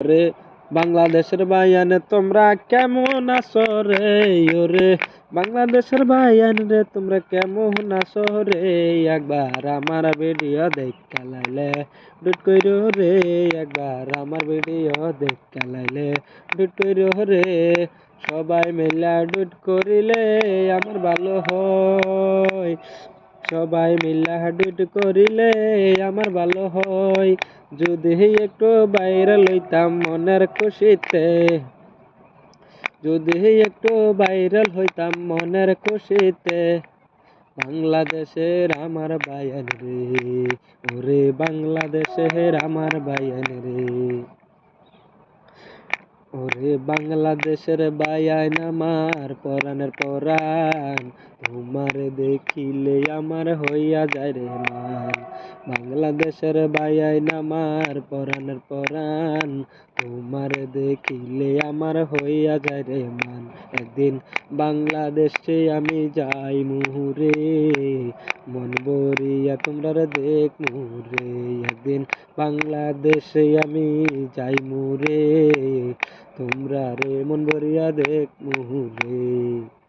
রে, বাংলাদেশের ভাইয়ান তোমরা কেমন আছো রে? ওরে, বাংলাদেশের ভাইয়ান রে, তোমরা কেমন আছো রে? একবার আমার ভিডিও দেখা লাইলে ডুট কইরো রে, একবার আমার ভিডিও দেখা লাইলে ডুট কইরো রে, সবাই মিলা ডুট করিলে আমার ভালো হয়। সবাই মিলা ডুট করিলে আমার ভালো হয়। যদি একটু বাইরে লইতাম মনের খুশিতে। যদি একটু ভাইরাল হইতাম মনের খুশিতে। বাংলাদেশের আমার বায়ান রে, ওরে বাংলাদেশের আমার বায়ান রে। ওরে বাংলাদেশের বায়ান আমার পরাণের পরাণ। তোমার দেখিলে আমার হইয়া যায় রে মান। বাংলাদেশের বায়ান আমার পরাণের পরাণ। তোমার দেখিলে আমার হইয়া যায় রে মান। একদিন বাংলাদেশে আমি যাই মুহুরে। মন বরিয়া তোমরা দেখ মুহুরে। একদিন বাংলাদেশে আমি যাই মুরে তোমরা রে মন বরিয়া দেখ মুহুরে